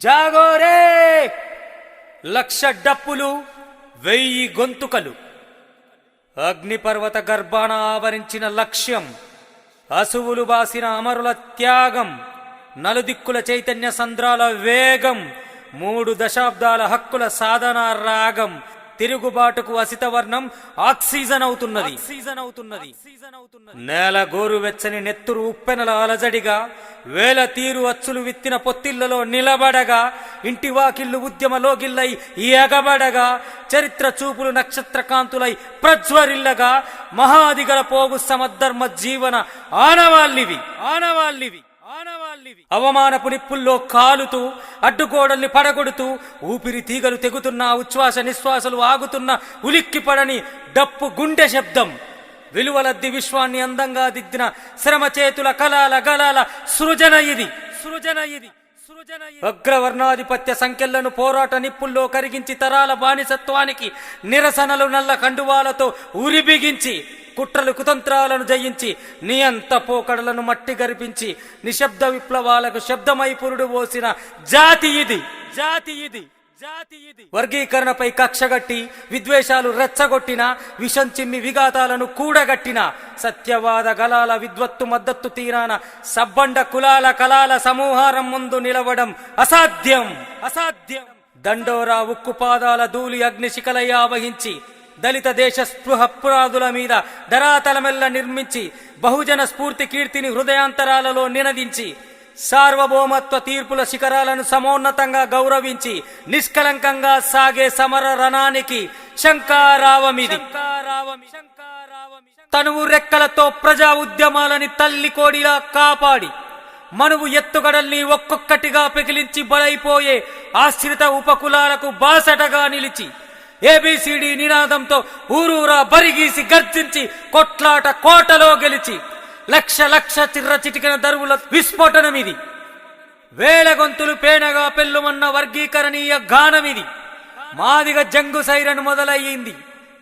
జాగోరే! లక్ష డప్పులు వెయ్యి గొంతుకలు. అగ్నిపర్వత గర్భాన ఆవరించిన లక్ష్యం అసువులు బాసిన అమరుల త్యాగం నలుదిక్కుల చైతన్య సంద్రాల వేగం మూడు దశాబ్దాల హక్కుల సాధన రాగం తిరుగుబాటుకు అసితవర్ణం ఆక్సిజన్ అవుతున్నది. ఆక్సిజన్ అవుతున్నది. నేల గోరువెచ్చని నెత్తురు ఉప్పెనల అలజడిగా వేల తీరు అచ్చులు విత్తిన పొత్తిళ్ళలో నిలబడగా ఇంటి వాకిళ్ళు ఉద్యమ లోగిల్లై ఎగబడగా చరిత్ర చూపులు నక్షత్ర కాంతులై ప్రజ్వరిల్లగా మహాదిగల పోగు సమధర్మ జీవన ఆనవాళ్ళివి. ఆనవాళ్ళివి. అవమానపు నిప్పుల్లో కాలుతూ అడ్డుగోడల్ని పడగొడుతూ ఊపిరి తీగలు తెగుతున్న ఉచ్ఛ్వాస నిశ్వాసలు ఆగుతున్న ఉలిక్కిపడని డప్పు గుండె శబ్దం. విలువలద్ది విశ్వాన్ని అందంగా దిద్దిన శ్రమ చేతుల కళాల గలాల సృజన ఇది. సృజన ఇది. సృజన ఇది. అగ్రవర్ణాధిపత్య సంఖ్యలను పోరాట నిప్పుల్లో కరిగించి తరాల బానిసత్వానికి నిరసనలు నల్ల కండువాలతో ఉరిబిగించి కుట్రలు కుతంత్రాలను జయించి నియంత పోకడలను మట్టి గరిపించి నిశ్శబ్ద విప్లవాలకు శబ్దమై పురుడు పోసిన జాతి ఇది జాతి ఇది జాతి ఇది. వర్గీకరణపై కక్షగట్టి విద్వేషాలు రెచ్చగొట్టిన విషం చిమ్మి విఘాతాలను కూడగట్టిన సత్యవాద గలాల విద్వత్తు మద్దతు తీరాన సబ్బండ కులాల కలాల సమూహారం ముందు నిలవడం అసాధ్యం అసాధ్యం. దండోరా ఉక్కు పాదాల ధూళి అగ్నిశిఖలై ఆవహించి దళిత దేశ స్పృహ పురాదుల మీద ధరాతలమెల్ల నిర్మించి బహుజన స్ఫూర్తి కీర్తిని హృదయాంతరాలలో నినదించి సార్వభౌమత్వ తీర్పుల శిఖరాలను సమోన్నతంగా గౌరవించి నిష్కలంకంగా సాగే సమర రణానికి శంకారావమిది. తనువు రెక్కలతో ప్రజా ఉద్యమాలని తల్లి కోడిలా కాపాడి మనువు ఎత్తుగడల్ని ఒక్కొక్కటిగా పెకిలించి బలైపోయే ఆశ్రిత ఉపకులాలకు బాసటగా నిలిచి ఏబిసిడి నినాదంతో ఊరూరా బరిగీసి గర్జించి కొట్లాట కోటలో గెలిచి లక్ష లక్ష చిర్ర చిటికిన దరువుల విస్ఫోటనమిది. వేల గొంతులు పేనగా పెళ్ళుమన్న వర్గీకరణీయ గానమిది. మాదిగ జంగు సైరన్ మొదలయ్యింది.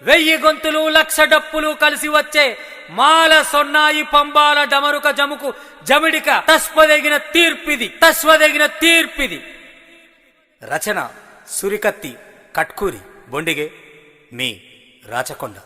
వెయ్యి గొంతులు లక్ష డప్పులు కలిసి వచ్చే మాల సొన్నాయి పంబాల డమరుక జముకు జమిడిక తస్వదగిన తీర్పిది తస్వదగిన తీర్పిది. రచన సురికత్తి కట్కూరి. బొండిగే మీ రాచకొండ.